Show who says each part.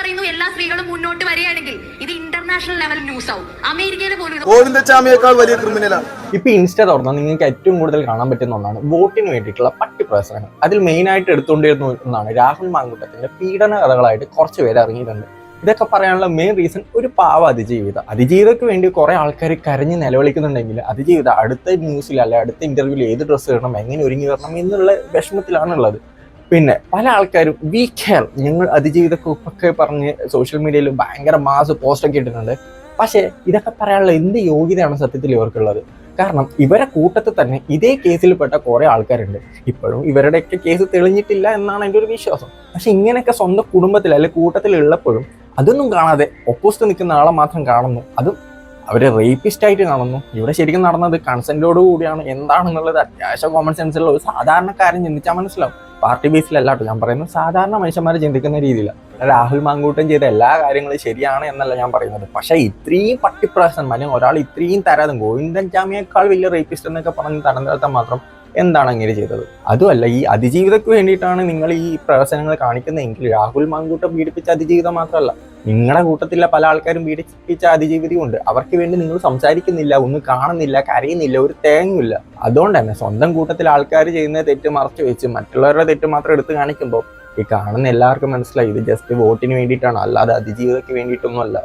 Speaker 1: പറയുന്നു എല്ലാ സ്ത്രീകളും മുന്നോട്ട് വരികയാണെങ്കിൽ ഇത് ഇന്റർനാഷണൽ ലെവൽ ന്യൂസ് ആവും. അമേരിക്കയിലെ പോലും
Speaker 2: ഗോവിന്ദച്ചാമിയേക്കാൾ വലിയ ക്രിമിനലാണ്
Speaker 3: ഇപ്പൊ ഇൻസ്റ്റ തുറന്നാൽ നിങ്ങൾക്ക് ഏറ്റവും കൂടുതൽ കാണാൻ പറ്റുന്ന ഒന്നാണ് വോട്ടിന് വേണ്ടിയിട്ടുള്ള പട്ടി പ്രവർത്തനങ്ങൾ അതിൽ മെയിൻ ആയിട്ട് എടുത്തുകൊണ്ടിരുന്ന ഒന്നാണ് രാഹുൽ മാങ്കുട്ടത്തിന്റെ പീഡന കഥകളായിട്ട് കുറച്ച് പേര് ഇറങ്ങിയിട്ടുണ്ട്. ഇതൊക്കെ പറയാനുള്ള മെയിൻ റീസൺ ഒരു പാവ അതിജീവിത. അതിജീവിതയ്ക്ക് വേണ്ടി കുറെ ആൾക്കാർ കരഞ്ഞ് നിലവിളിക്കുന്നുണ്ടെങ്കിൽ അതിജീവിത അടുത്ത ന്യൂസിൽ അല്ലെ അടുത്ത ഇന്റർവ്യൂവിൽ ഏത് ഡ്രസ്സ് ഇടണം എങ്ങനെ ഒരുങ്ങി വരണം എന്നുള്ള വിഷമത്തിലാണുള്ളത്. പിന്നെ പല ആൾക്കാരും വി കെയർ ഞങ്ങൾ അതിജീവിതക്കൊക്കെ പറഞ്ഞ് സോഷ്യൽ മീഡിയയിൽ ഭയങ്കര മാസ് പോസ്റ്റൊക്കെ ഇട്ടിട്ടുണ്ട്. പക്ഷേ ഇതൊക്കെ പറയാനുള്ള എന്ത് യോഗ്യതയാണ് സത്യത്തിൽ ഇവർക്കുള്ളത്? കാരണം ഇവരെ കൂട്ടത്തിൽ തന്നെ ഇതേ കേസിൽപ്പെട്ട കുറേ ആൾക്കാരുണ്ട്. ഇപ്പോഴും ഇവരുടെയൊക്കെ കേസ് തെളിഞ്ഞിട്ടില്ല എന്നാണ് എന്റെ ഒരു വിശ്വാസം. പക്ഷെ ഇങ്ങനെയൊക്കെ സ്വന്തം കുടുംബത്തിൽ അല്ലെങ്കിൽ കൂട്ടത്തിൽ ഉള്ളപ്പോഴും അതൊന്നും കാണാതെ ഒപ്പോസിറ്റ് നിൽക്കുന്ന ആളെ മാത്രം കാണുന്നു. അതും അവരെ റേപ്പിസ്റ്റ് ആയിട്ട് കാണുന്നു. ഇവിടെ ശരിക്കും നടന്നത് കൺസെന്റോട് കൂടിയാണ്. എന്താണെന്നുള്ളത് അത്യാവശ്യം കോമൺ സെൻസുള്ള ഒരു സാധാരണക്കാരൻ ചിന്തിച്ചാൽ മനസ്സിലാവും. പാർട്ടി ബേസിലല്ല കേട്ടോ ഞാൻ പറയുന്നത് സാധാരണ മനുഷ്യന്മാർ ചിന്തിക്കുന്ന രീതിയിലാണ് രാഹുൽ മാങ്കൂട്ടം ചെയ്ത എല്ലാ കാര്യങ്ങളും ശരിയാണ് എന്നല്ല ഞാൻ പറയുന്നത്. പക്ഷെ ഇത്രയും പട്ടിപ്രസനം അല്ലെങ്കിൽ ഒരാൾ ഇത്രയും തരാതും ഗോവിന്ദൻ ജാമ്യേക്കാൾ വലിയ റേപ്പിസ്റ്റ് എന്നൊക്കെ പറഞ്ഞ് തരം മാത്രം എന്താണ് അങ്ങനെ ചെയ്തത്? അതുമല്ല ഈ അതിജീവിതക്ക് വേണ്ടിയിട്ടാണ് നിങ്ങൾ ഈ പ്രവർത്തനങ്ങൾ കാണിക്കുന്നതെങ്കിൽ രാഹുൽ മാങ്കൂട്ടം പീഡിപ്പിച്ച അതിജീവിതം മാത്രമല്ല നിങ്ങളുടെ കൂട്ടത്തിലെ പല ആൾക്കാരും പീഡിപ്പിച്ച അതിജീവിതയും ഉണ്ട് അവർക്ക് വേണ്ടി നിങ്ങൾ സംസാരിക്കുന്നില്ല ഒന്നും കാണുന്നില്ല കരയുന്നില്ല ഒരു തേങ്ങുമില്ല അതുകൊണ്ട് തന്നെ സ്വന്തം കൂട്ടത്തിലെ ആൾക്കാർ ചെയ്യുന്ന തെറ്റ് മറച്ചു വെച്ച് മറ്റുള്ളവരുടെ തെറ്റ് മാത്രം എടുത്ത് കാണിക്കുമ്പോൾ ഈ കാണുന്ന എല്ലാവർക്കും മനസ്സിലായി ഇത് ജസ്റ്റ് വോട്ടിന് വേണ്ടിയിട്ടാണ്. അല്ലാതെ അതിജീവിതയ്ക്ക് വേണ്ടിയിട്ടൊന്നും അല്ല